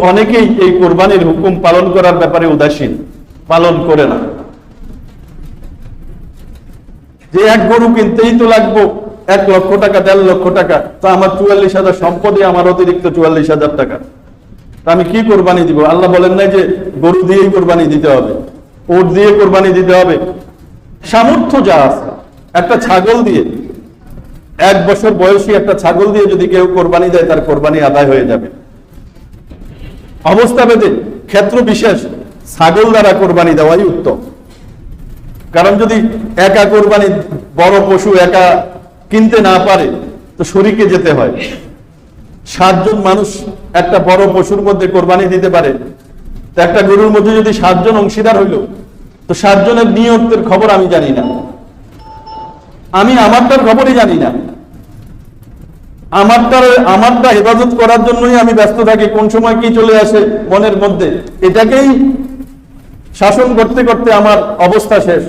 অনেকেই এই কোরবানির হুকুম পালন করার ব্যাপারে উদাসীন। পালন করে না। যে এক গরু কিনতেই তো লাগবো, এক লক্ষ টাকা, দেড় লক্ষ টাকা। তা আমার চুয়াল্লিশ হাজার সম্পদে আমার অতিরিক্ত চুয়াল্লিশ হাজার টাকা। তা আমি কি কোরবানি দিব? আল্লাহ বলেন নাই যে গরু দিয়েই কোরবানি দিতে হবে। ওট দিয়ে কোরবানি দিতে হবে। সামর্থ্য যা আছে, একটা ছাগল দিয়ে। এক বছর বয়সী একটা ছাগল দিয়ে যদি কেউ কোরবানি দেয়, তার কোরবানি আদায় হয়ে যাবে। অবস্থা ভেদে ক্ষেত্র বিশেষ, ছাগল দ্বারা কোরবানি দেওয়াই উত্তম। কারণ যদি একা কোরবানি, বড় পশু একা কিনতে না পারে, তো শরীকে যেতে হয়। সাতজন মানুষ একটা বড় পশুর মধ্যে কোরবানি দিতে পারে। তো একটা গরুর মধ্যে যদি সাতজন অংশীদার হইল, তো সাতজনের নিয়তের খবর আমি জানি না। আমি আমারটার খবরই জানি না। আমারটার আমারটা হেফাজত করার জন্যই আমি ব্যস্ত থাকি, কোন সময় কি চলে আসে মনের মধ্যে। এটাকেই শাসন করতে করতে আমার অবস্থা শেষ।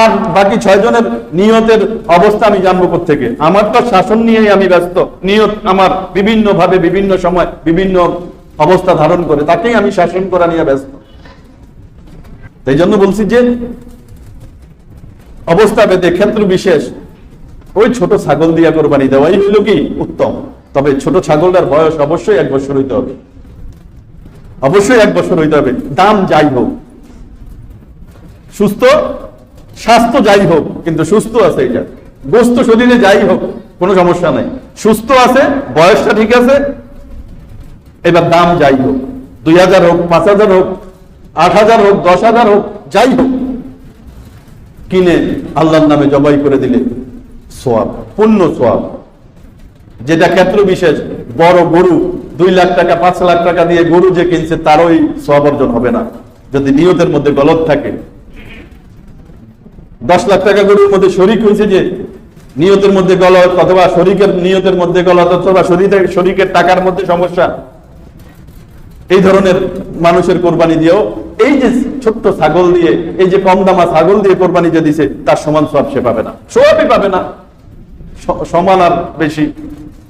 আর বাকি ছয় জনের নিয়তের অবস্থা আমি জানব থেকে আমারটা শাসন নিয়েই আমি ব্যস্ত। নিয়ত আমার বিভিন্ন ভাবে বিভিন্ন সময়, বিভিন্ন অবস্থা ধারণ করে। তাকেই আমি শাসন করা নিয়ে ব্যস্ত। এই জন্য বলছি যে, অবস্থা ভেদে ক্ষেত্র বিশেষ। ওই ছোট ছাগল দিয়া কোরবানি দেওয়াই হইল কি উত্তম। তবে ছোট ছাগলটার বয়স অবশ্যই এক বছর হইতে হবে। অবশ্যই এক বছর হইতে হবে। দাম যাই হোক। সুস্থ, স্বাস্থ্য যাই হোক, কিন্তু সুস্থ আছে এটা। গোস্ত শরীরে যাই হোক, কোনো সমস্যা নাই। সুস্থ আছে, বয়সটা ঠিক আছে। এবার দাম যাই হোক। দুই হাজার হোক, পাঁচ হাজার হোক, আট হাজার হোক, দশ হাজার হোক, যাই হোক। কিনে আল্লাহর নামে জবাই করে দিলে সোয়াব, পূর্ণ সোয়াব। যেটা ক্ষেত্র বিশেষ, বড় গরু, দুই লাখ টাকা, পাঁচ লাখ টাকা দিয়ে গরু যে কিনছে, তারই সোয়াব অর্জন হবে না। যদি নিয়তের মধ্যে গলত থাকে। দশ লাখ টাকা গরুর মধ্যে শরিক হয়েছে যে, নিয়তের মধ্যে গলত, অথবা শরিকের নিয়তের মধ্যে গলত, অথবা শরিকের টাকার মধ্যে সমস্যা, এই ধরনের মানুষের কোরবানি দিয়েও, এই যে ছোট্ট ছাগল দিয়ে, এই যে কম দামা ছাগল দিয়ে কোরবানি যে দিছে, তার সমান সব সে পাবে না। সবই পাবে না। সমান আর বেশি।